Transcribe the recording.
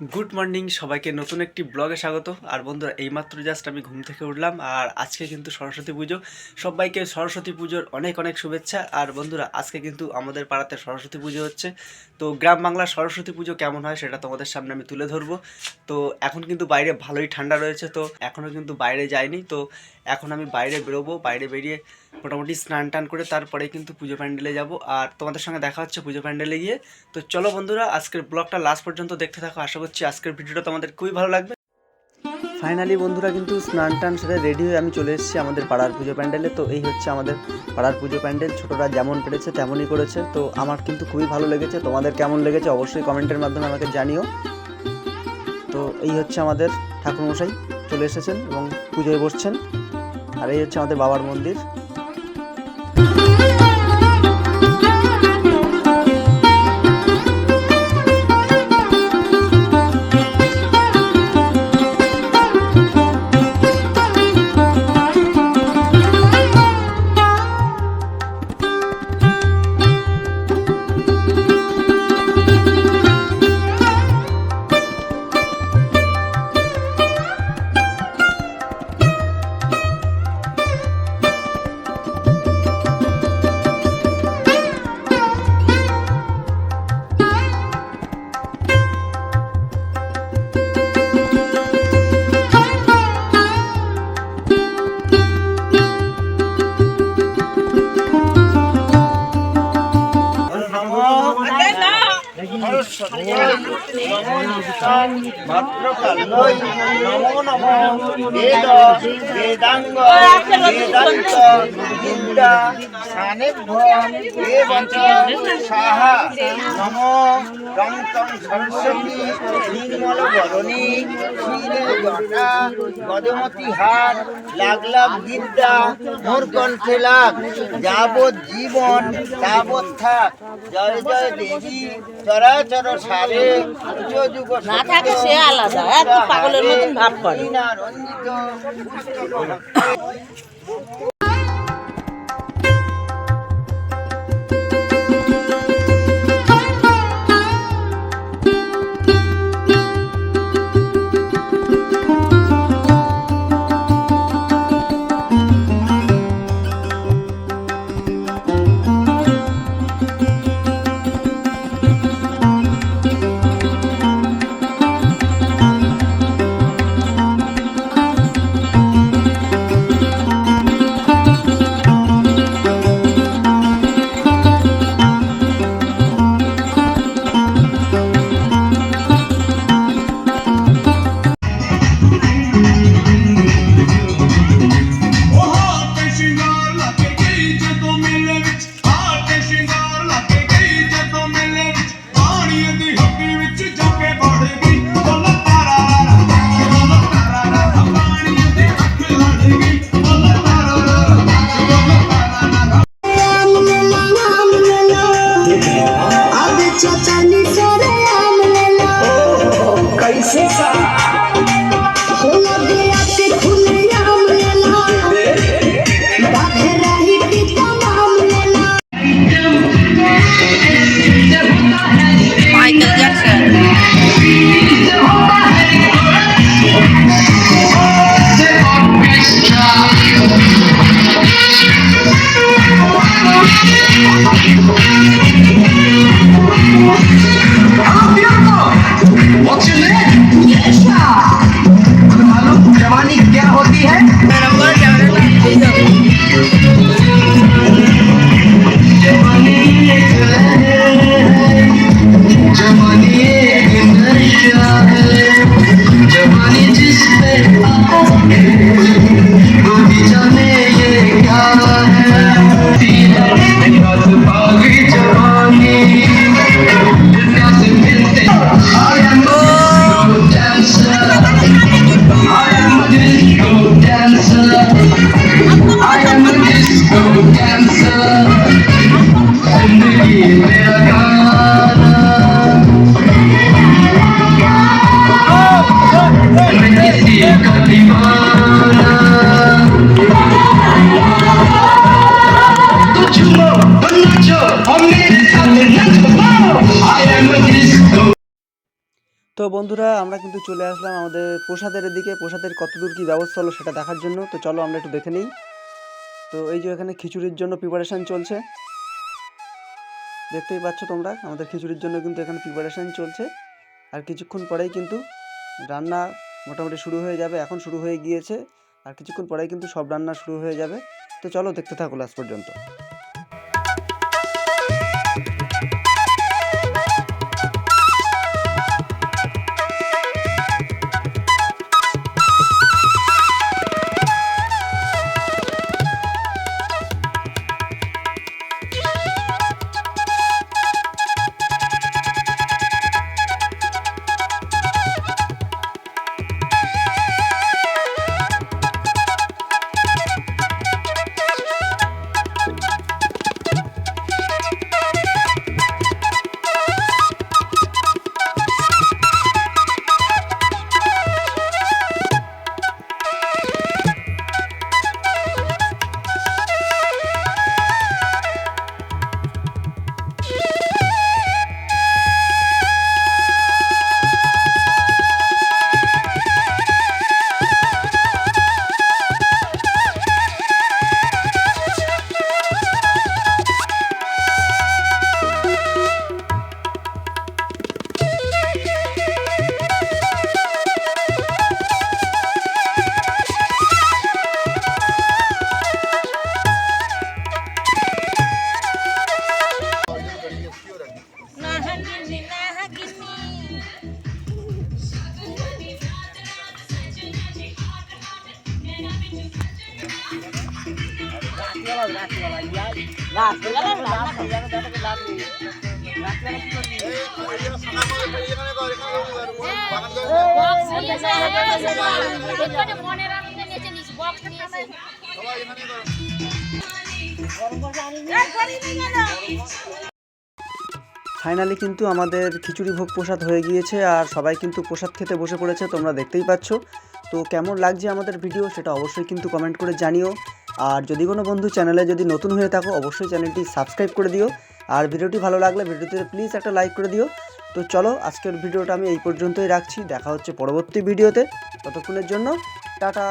Good morning সবাইকে নতুন একটি ব্লগে স্বাগত। আর বন্ধুরা, এইমাত্র জাস্ট আমি ঘুম থেকে উঠলাম, আর আজকে কিন্তু সরস্বতী পুজো। সবাইকে সরস্বতী পুজোর অনেক অনেক শুভেচ্ছা। আর বন্ধুরা, আজকে কিন্তু আমাদের পাড়াতে সরস্বতী পুজো হচ্ছে। তো গ্রাম বাংলার সরস্বতী পুজো কেমন হয় সেটা তোমাদের সামনে আমি তুলে ধরবো। তো এখন কিন্তু বাইরে ভালোই ঠান্ডা রয়েছে, তো এখনও কিন্তু বাইরে যাইনি। তো এখন আমি বাইরে বেরোবো, বাইরে বেরিয়ে মোটামুটি স্নান টান করে তারপরে কিন্তু পুজো প্যান্ডেলে যাব। আর তোমাদের সঙ্গে দেখা হচ্ছে পুজো প্যান্ডেলে গিয়ে। তো চলো বন্ধুরা, আজকের ব্লগটা লাস্ট পর্যন্ত দেখতে থাকো। আশা করছি আজকের ভিডিওটা তোমাদের খুবই ভালো লাগবে। ফাইনালি বন্ধুরা কিন্তু স্নান টান সেরে রেডি হয়ে আমি চলে এসেছি আমাদের পাড়ার পুজো প্যান্ডেলে। তো এই হচ্ছে আমাদের পাড়ার পুজো প্যান্ডেল। ছোটরা যেমন পেরেছে তেমনই করেছে। তো আমার কিন্তু খুবই ভালো লেগেছে। তোমাদের কেমন লেগেছে অবশ্যই কমেন্টের মাধ্যমে আমাকে জানিও। তো এই হচ্ছে আমাদের ঠাকুরমশাই চলে এসেছেন এবং পুজোয় বসছেন। আর এই হচ্ছে আমাদের বাবার মন্দির। ভদ্রকাল্যই নমো নমো বেদ বেদাঙ্গ বেদান্ত বিদ্যা সানেভ্য দেবচ সাহা নমো রঙ্কং সরস্বতী নির্মল বরণী জটা গদমতি হাত লাগলাম লাগ বিদ্যা মোর কণ্ঠে লাগ যাবৎ জীবন যাবৎ থাক। জয় জয় দেবী চরাচর সারে যুগ না থাকে সে আলাদা, এত পাগলের মতন ভাব করে। রঞ্জিত তো বন্ধুরা, আমরা কিন্তু চলে আসলাম আমাদের প্রসাদের এদিকে। প্রসাদের কতদূর কী ব্যবস্থা হলো সেটা দেখার জন্য। তো চলো আমরা একটু দেখে নিই। তো এই যে এখানে খিচুড়ির জন্য প্রিপারেশান চলছে। দেখতেই পাচ্ছ তোমরা, আমাদের খিচুড়ির জন্য কিন্তু এখানে প্রিপারেশান চলছে। আর কিছুক্ষণ পরেই কিন্তু রান্না মোটামুটি শুরু হয়ে যাবে। এখন শুরু হয়ে গিয়েছে। আর কিছুক্ষণ পরেই কিন্তু সব রান্না শুরু হয়ে যাবে। তো চলো দেখতে থাকো লাস্ট পর্যন্ত। মনের আনন্দে নেচে নিস বক্স নিয়ে এসে। ফাইনালি কিন্তু আমাদের খিচুড়ি ভোগ প্রসাদ হয়ে গিয়েছে আর সবাই কিন্তু প্রসাদ খেতে বসে পড়েছে, তোমরা দেখতেই পাচ্ছ। তো কেমন লাগছে আমাদের ভিডিও সেটা অবশ্যই কিন্তু কমেন্ট করে জানিও। আর যদি কোনো বন্ধু চ্যানেলে যদি নতুন হয়ে থাকো, অবশ্যই চ্যানেলটি সাবস্ক্রাইব করে দিও। আর ভিডিওটি ভালো লাগলে ভিডিওতে প্লিজ একটা লাইক করে দিও। তো চলো, আজকের ভিডিওটা আমি এই পর্যন্তই রাখছি। দেখা হচ্ছে পরবর্তী ভিডিওতে। ততক্ষণের জন্য, টাটা!